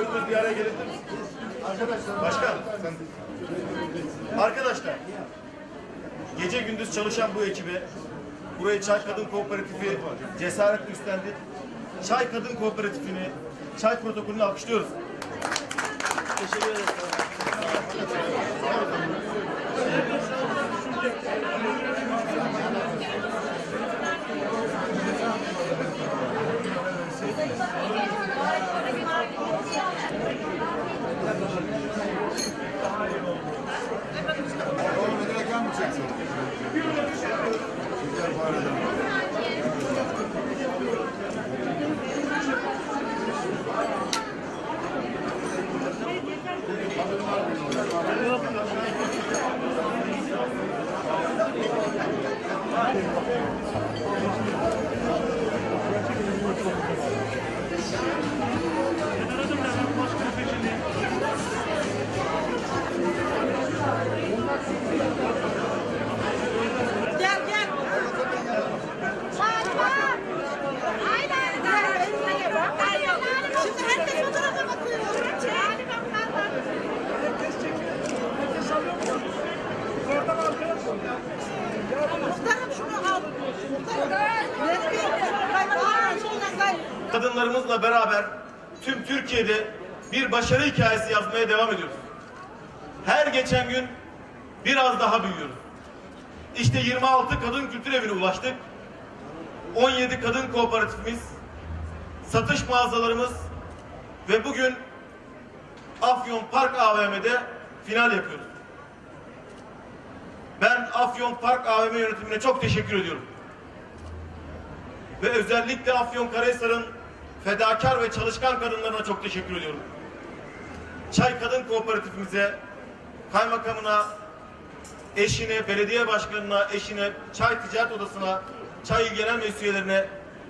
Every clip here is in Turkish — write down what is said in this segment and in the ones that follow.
bir araya gelebilir misin? Arkadaşlar. Başkan. Sen... Arkadaşlar. Gece gündüz çalışan bu ekibe burayı Çay Kadın Kooperatifi cesaretle üstlendi. Çay Kadın Kooperatifini, çay protokolünü alkışlıyoruz. Teşekkür ederim. Uh, Kadınlarımızla beraber tüm Türkiye'de bir başarı hikayesi yazmaya devam ediyoruz. Her geçen gün biraz daha büyüyoruz. İşte 26 kadın kültür evine ulaştık. 17 kadın kooperatifimiz, satış mağazalarımız ve bugün Afyon Park AVM'de final yapıyoruz. Ben Afyon Park AVM yönetimine çok teşekkür ediyorum ve özellikle Afyonkarahisar'ın fedakar ve çalışkan kadınlarına çok teşekkür ediyorum. Çay Kadın Kooperatifimize, kaymakamına, eşine, belediye başkanına, eşine, çay ticaret odasına, çay genel meclis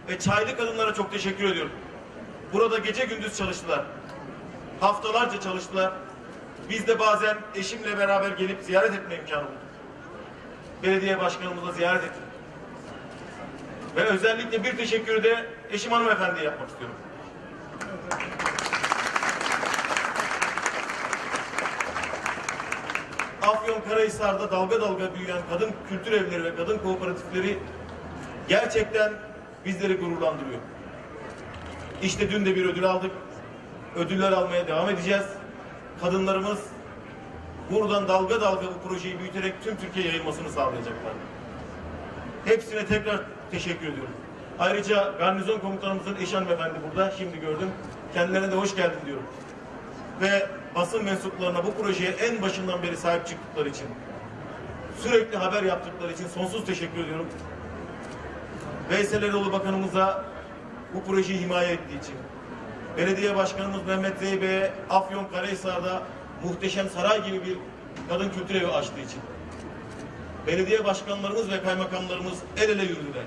ve çaylı kadınlara çok teşekkür ediyorum. Burada gece gündüz çalıştılar. Haftalarca çalıştılar. Biz de bazen eşimle beraber gelip ziyaret etme imkanı bulduk. Belediye başkanımızla ziyaret ettik. Ve özellikle bir teşekkürü de eşim hanımefendiye yapmak istiyorum. Afyon Karahisar'da dalga dalga büyüyen kadın kültür evleri ve kadın kooperatifleri gerçekten bizleri gururlandırıyor. İşte dün de bir ödül aldık. Ödüller almaya devam edeceğiz. Kadınlarımız buradan dalga dalga bu projeyi büyüterek tüm Türkiye yayılmasını sağlayacaklar. Hepsine tekrar teşekkür ediyorum. Ayrıca garnizon komutanımızın eş hanımefendi burada. Şimdi gördüm. Kendilerine de hoş geldin diyorum. Ve basın mensuplarına bu projeye en başından beri sahip çıktıkları için, sürekli haber yaptıkları için sonsuz teşekkür ediyorum. Veysel Eroğlu Bakanımıza bu projeyi himaye ettiği için, Belediye Başkanımız Mehmet Zeybe'ye Afyon Karahisar'da muhteşem saray gibi bir kadın kültür evi açtığı için, belediye başkanlarımız ve kaymakamlarımız el ele yürüdüler.